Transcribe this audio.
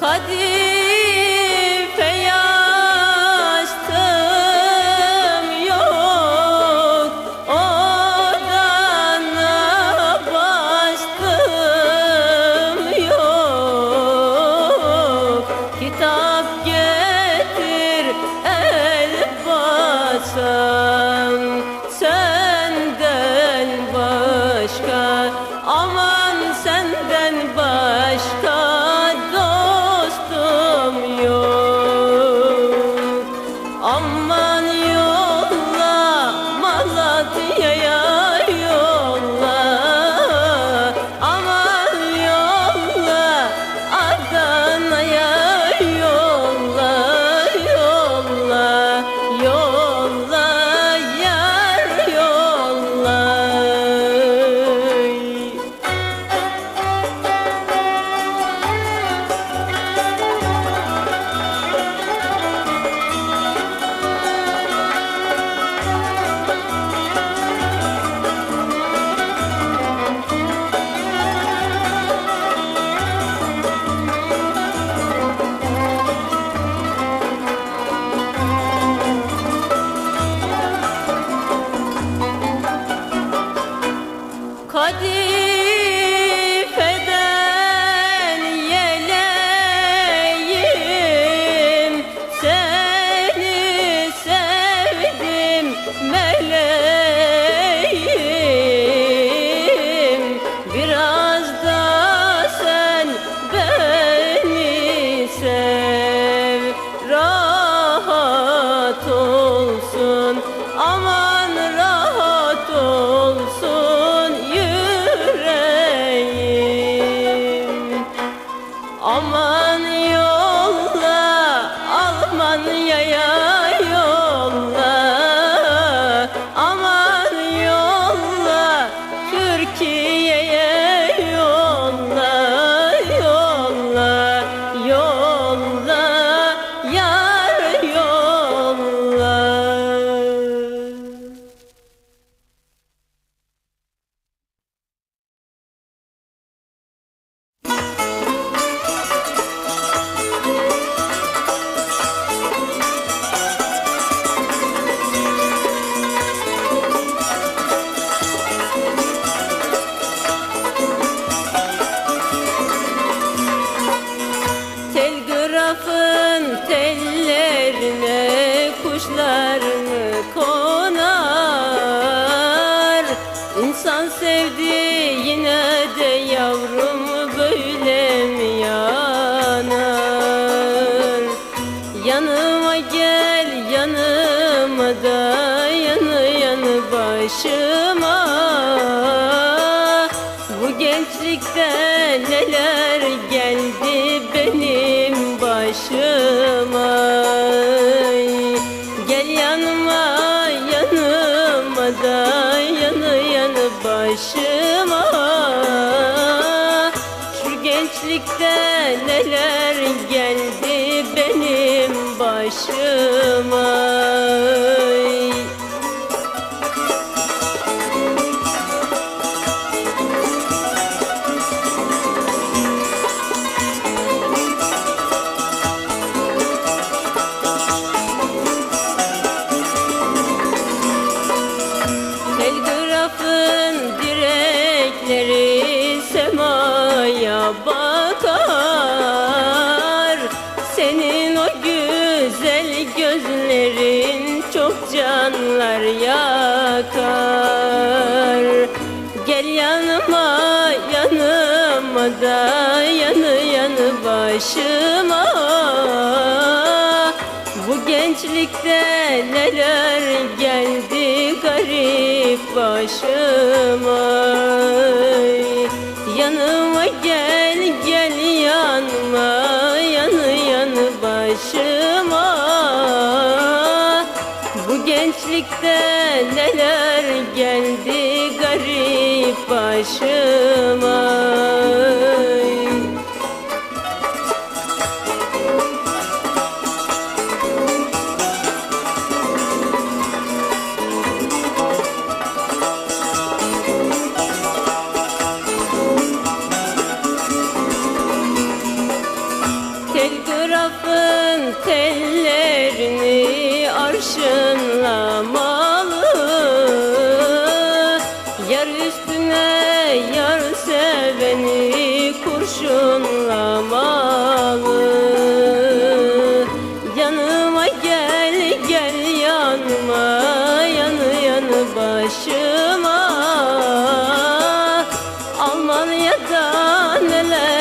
kadir. Aman neler geldi benim başıma. Gel yanıma yanıma da yanı yanı başıma. Şu gençlikte neler geldi benim başıma bakar Senin o güzel gözlerin çok canlar yakar. Gel yanıma yanıma da yanı yanı başıma. Bu gençlikte neler geldi garip başıma. Yanıma gel gel yanıma yanı yanı başıma. Bu gençlikte neler geldi garip başıma tellerini arşınlamalı Yar üstüne yar seveni kurşunlamalı Yanıma gel gel yanma yanı yanı başıma. Almanya'da neler